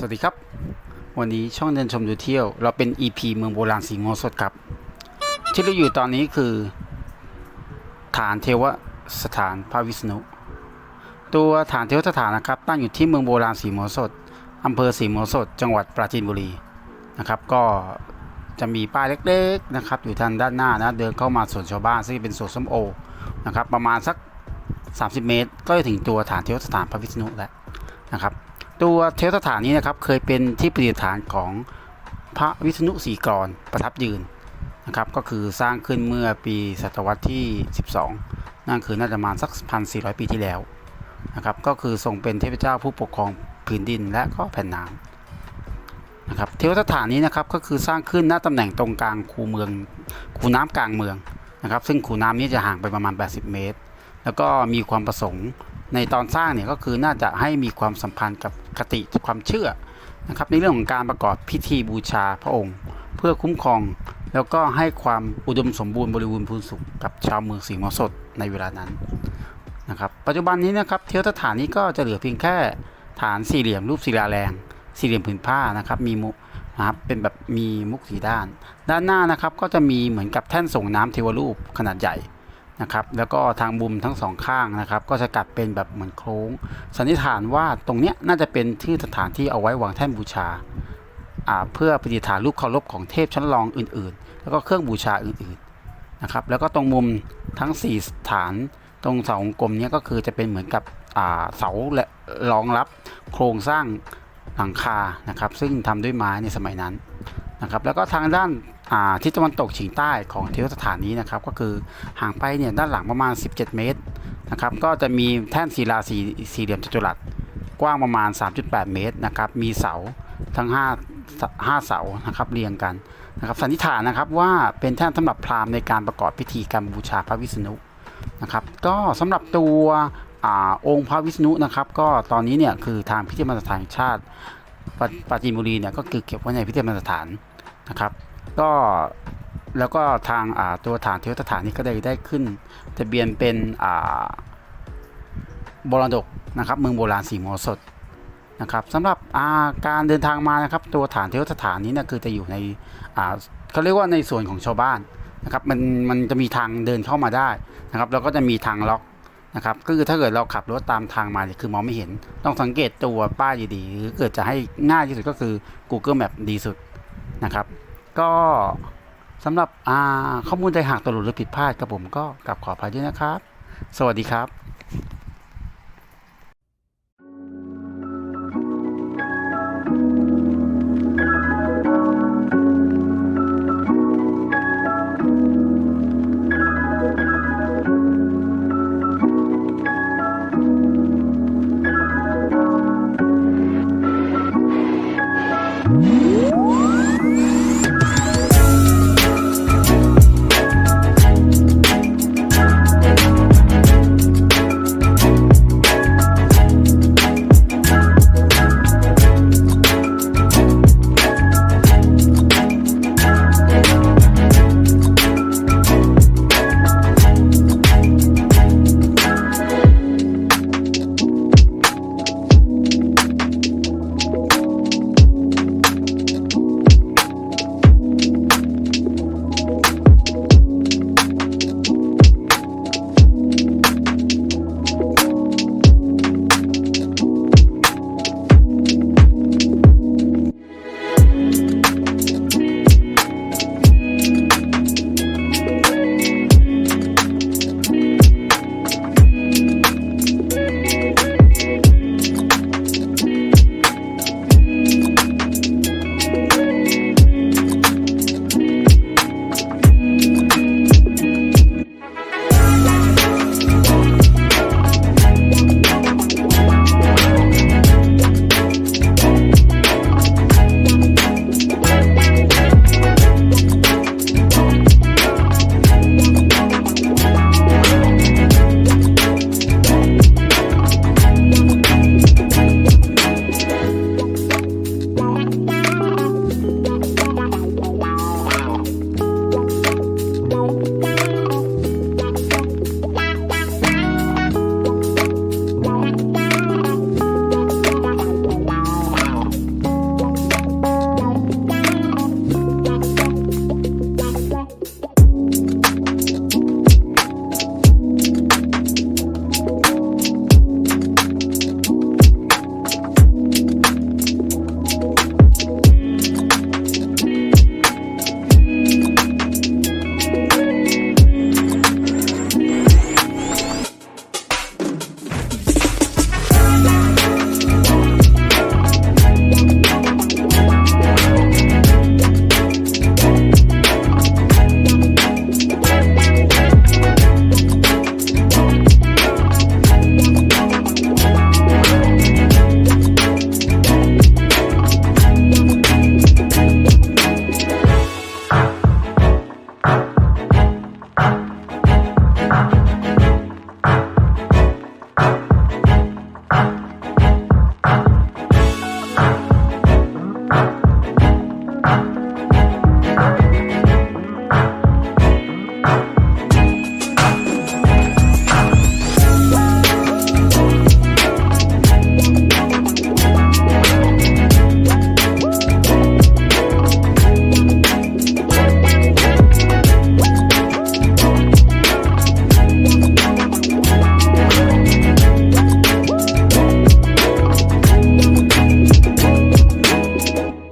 สวัสดีครับ วันนี้ช่องเดินชมดูเที่ยว เราเป็น EP เมืองโบราณสีโมสดครับ ที่เราอยู่ตอนนี้คือ ฐานเทวสถานพระวิษณุ ตัวฐานเทวสถานนะครับ ตั้งอยู่ที่เมืองโบราณสีโมสดอำเภอสีโมสดจังหวัดปราจีนบุรีนะครับ ก็จะมีป้ายเล็กๆนะครับอยู่ทางด้านหน้านะเดินเข้ามาสวนชาวบ้านซึ่งเป็นสวนส้มโอนะครับประมาณสัก 30 เมตร ก็จะถึงตัวฐานเทวสถานพระวิษณุแล้วนะครับ ตัวเทวสถานนี้นะครับเคยเป็นที่ประดิษฐานของพระวิษณุสีกรประทับยืนนะครับก็คือสร้างขึ้นเมื่อปีศตวรรษที่ 12 นั่นคือน่าจะประมาณสัก 1,400 ปีที่แล้วนะครับก็คือทรงเป็นเทพเจ้าผู้ปกครองผืนดินและก็แผ่นน้ำนะครับเทวสถานนี้นะครับก็คือสร้างขึ้นณตำแหน่งตรงกลางคูเมืองคูน้ำกลางเมืองนะครับซึ่งคูน้ำนี้จะห่างไปประมาณ 80 เมตร แล้วก็มีความประสงค์ในตอนสร้างเนี่ยก็คือน่าจะให้มีความสัมพันธ์กับ คติความเชื่อนะครับในเรื่องของการประกอบพิธีบูชาพระองค์ เพื่อคุ้มครองแล้วก็ให้ความอุดมสมบูรณ์บริบูรณ์พูนสุขกับชาวเมืองสีมอสดในเวลานั้นนะครับปัจจุบันนี้นะครับเทวสถานนี้ก็จะเหลือเพียงแค่ฐานสี่เหลี่ยมรูปศิลาแรง สี่เหลี่ยมผืนผ้านะครับมีมุนะครับเป็นแบบมีมุกสีด้าน ด้านหน้านะครับก็จะมีเหมือนกับแท่นส่งน้ำเทวรูปขนาดใหญ่ นะครับแล้วก็ทางบุมทั้งสองข้างนะครับ ก็จะกัดเป็นแบบเหมือนโค้ง สันนิษฐานว่าตรงเนี้ยน่าจะเป็นที่สถานที่เอาไว้วางแท่นบูชาเพื่อประดิฐานรูปเคารพของเทพชั้นรองอื่น ๆ แล้วก็เครื่องบูชาอื่นๆนะครับแล้วก็ตรงมุมทั้ง4ฐานตรงเสาองกลมนี้ก็คือจะเป็นเหมือนกับเสาและรองรับโครงสร้างหลังคานะครับ ซึ่งทำด้วยไม้ในสมัยนั้นนะครับ แล้วก็ทางด้าน ทิศตะวันตกเฉียงใต้ของเทวสถานนี้นะครับ ก็คือห่างไปเนี่ยด้านหลังประมาณ 17 เมตรนะครับ ก็จะมีแท่นศิลาสีสี่เหลี่ยมจัตุรัสกว้างประมาณ 3.8 เมตรนะครับ มีเสาทั้ง 5 5 เสานะครับเรียงกันนะครับสันนิษฐานนะครับว่าเป็นแท่นสำหรับพราหมณ์ในการประกอบพิธีกรรมบูชาพระวิษณุนะครับ ก็สำหรับตัวอองค์พระวิษณุนะครับ ก็ตอนนี้เนี่ยคือทางพิพิธภัณฑ์สถานแห่งชาติปราปราจีนบุรีเนี่ยก็คือเก็บไว้ในพิพิธภัณฑ์สถานนะครับ ก็แล้วก็ทางตัวฐานเทวสถานนี้ก็ได้ได้ขึ้นทะเบียนเป็นอ่าบรดกนะครับเมืองโบราณสีมอสดนะครับสำหรับาการเดินทางมานะครับ ตัวฐานเทวสถานนี้นะคือจะอยู่ในเขาเรียกว่าในส่วนของชาวบ้านนะครับมันมันจะมีทางเดินเข้ามาได้นะครับแล้วก็จะมีทางล็อกนะครับก็คือถ้าเกิดเราขับรถตามทางมาเนี่ยคือมองไม่เห็น ต้องสังเกตตัวป้ายดีๆหรือเกิดจะให้ง่ายที่สุดก็คือ Google Map ดีสุดนะครับ ก็สำหรับข้อมูลใดหากตกหลุดหรือผิดพลาดกับผมก็กลับขออภัยด้วยนะครับ สวัสดีครับ